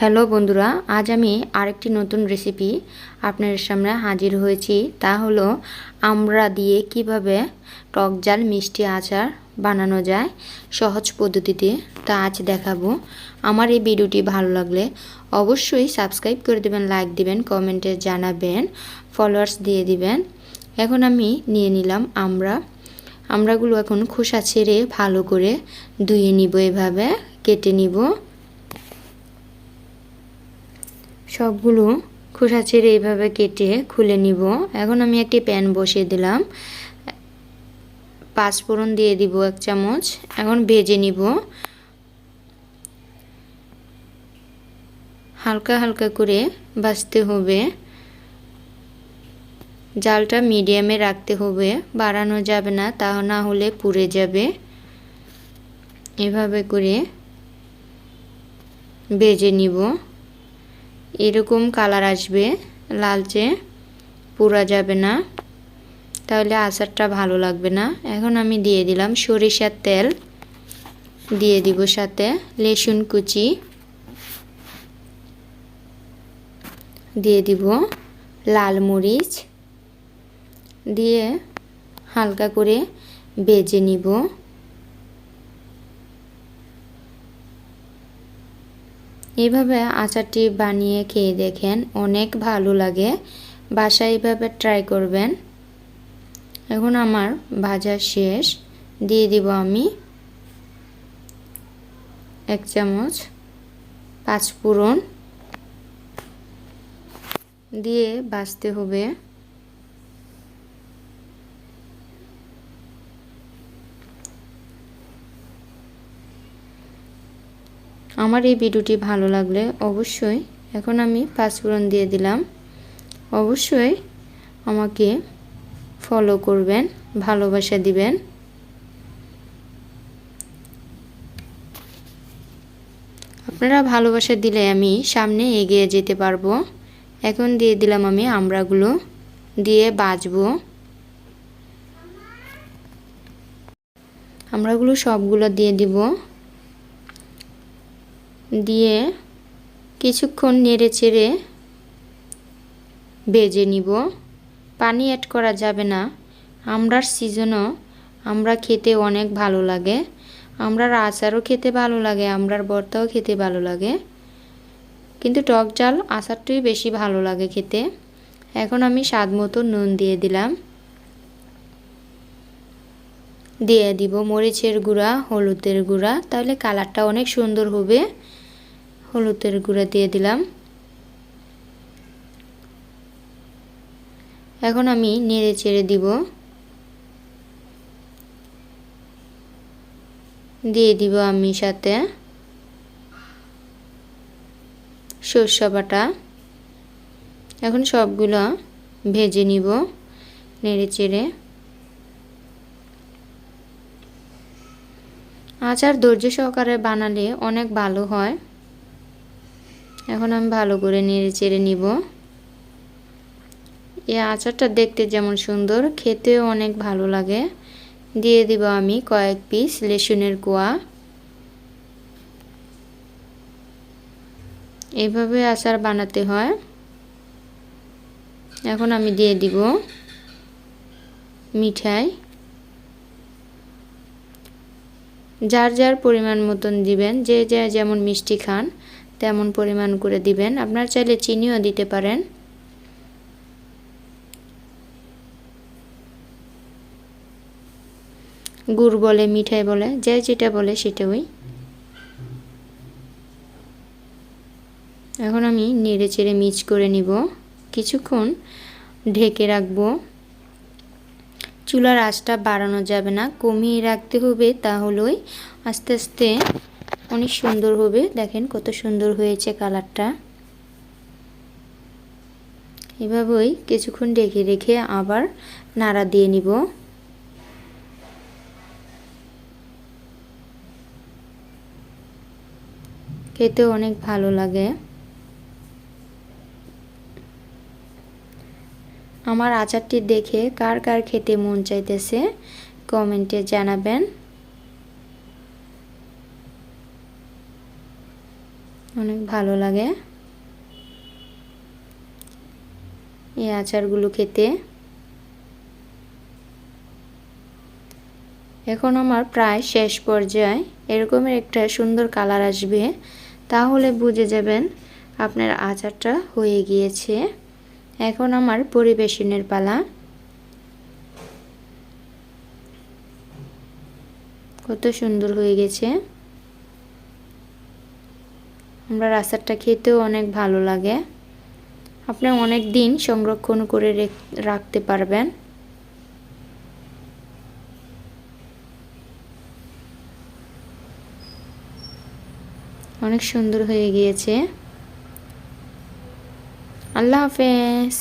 Hello বন্ধুরা, আজ আমি আরেকটি নতুন রেসিপি আপনাদের সামনে হাজির হয়েছি। তা হলো আমরা দিয়ে কীভাবে টক জাল, মিষ্টি আচার বানানো যায় সহজ পদ্ধতিতে। তা আজ দেখাবো। আমার এই ভিডিওটি ভালো লাগলে অবশ্যই সাবস্ক্রাইব করে দেবেন লাইক দিবেন কমেন্টে জানাবেন ফলোয়ার্স দিয়ে দিবেন। এখন আমি নিয়ে নিলাম আমরা। আমরাগুলো এখন খোসা ছেড়ে ভালো করে ধুয়ে নিব এভাবে, কেটে নিব। সবগুলো খোসা ছেড়ে এইভাবে কেটে খুলে নিব। এখন আমি একটি প্যান বসিয়ে দিলাম। পাঁচফোড়ন দিয়ে দিব এক চামচ। এখন ভেজে নিব। হালকা হালকা করে বাছতে হবে। জালটা মিডিয়ামে রাখতে হবে। বাড়ানো যাবে না, তা না হলে পুড়ে যাবে। এভাবে করে ভেজে নিব। এরকম কালার আসবে, লালচে, পুরা যাবে না। তাহলে আচারটা ভালো লাগবে না। এখন আমি দিয়ে দিলাম সরিষার তেল। দিয়ে দিব সাথে লেসুন কুচি। দিয়ে দিব লাল মরিচ। দিয়ে হালকা করে বেজে নিব। এইভাবে আচারটি বানিয়ে খেয়ে দেখেন অনেক ভালো লাগে। বাসায় এভাবে ট্রাই করবেন। এখন আমার ভাজা শেষ। দিয়ে দিব আমি এক চামচ পাঁচ পাঁচফোড়ন। দিয়ে বাছতে হবে। আমার এই ভিডিওটি ভালো লাগলে অবশ্যই এখন আমি পাঁচফোড়ন দিয়ে দিলাম। অবশ্যই আমাকে ফলো করবেন, ভালোবাসা দিবেন। আপনারা ভালোবাসা দিলে আমি সামনে এগিয়ে যেতে পারব। এখন দিয়ে দিলাম আমি আমড়াগুলো দিয়ে বাজবো। আমড়াগুলো সবগুলো দিয়ে দিব। দিয়ে কিছুক্ষণ নেড়ে চেড়ে বেজে নিব। পানি অ্যাড করা যাবে না। আমরার সিজনও আমরা খেতে অনেক ভালো লাগে। আমরার আচারও খেতে ভালো লাগে, আমরার ভর্তাও খেতে ভালো লাগে। কিন্তু টক জাল আচারটাই বেশি ভালো লাগে খেতে। এখন আমি স্বাদ মতো নুন দিয়ে দিলাম। দিয়ে দিব। মরিচের গুঁড়া, হলুদের গুঁড়া। তাহলে কালারটা অনেক সুন্দর হবে। হলুদের গুঁড়া দিয়ে দিলাম। এখন আমি নেড়ে চেড়ে দিব। দিয়ে দিব আমি সাথে সর্ষা বাটা। এখন সবগুলো ভেজে নিব নেড়ে চেড়ে। আচার ধৈর্য সহকারে বানালে অনেক ভালো হয়। এখন আমি ভালো করে নেড়ে চেড়ে নিব। এই আচারটা দেখতে যেমন সুন্দর, খেতেও অনেক ভালো লাগে। দিয়ে দিব আমি কয়েক পিস লেসুনের কোয়া। এইভাবে আচার বানাতে হয়। এখন আমি দিয়ে দিব মিঠাই। যার যার পরিমাণ মতন দিবেন, যে যে যেমন মিষ্টি খান, তেমন পরিমাণ করে দিবেন। আপনার চাইলে চিনিও দিতে পারেন। গুড় বলে, মিঠাই বলে, যে যেটা বলে সেটাই। এখন আমি নেড়ে চেড়ে মিক্স করে নিব। কিছুক্ষণ ঢেকে রাখব। চুলার আঁচটা বাড়ানো যাবে না। কমিয়ে রাখতে হবে তাহলেই আস্তে আস্তে অনেক সুন্দর হবে। দেখেন কত সুন্দর হয়েছে কালারটা। এভাবেই কিছুক্ষণ ঢেকে রেখে আবার নাড়া দিয়ে নিব। খেতে অনেক ভালো লাগে। আমার আচারটি দেখে কার কার খেতে মন চাইতেছে কমেন্টে জানাবেন। অনেক ভালো লাগে। এই আচারগুলো খেতে। এখন আমার প্রায় শেষ পর্যায়ে। এরকমের একটা সুন্দর কালার আসবে, তাহলে বুঝে যাবেন আপনার আচারটা হয়ে গিয়েছে। এখন আমার পরিবেশনের পালা। কত সুন্দর হয়ে গেছে। আমরা আচারটা খেতেও অনেক ভালো লাগে। আপনি অনেক দিন সংরক্ষণ করে রাখতে পারবেন। অনেক সুন্দর হয়ে গিয়েছে। আল্লাহ হাফেজ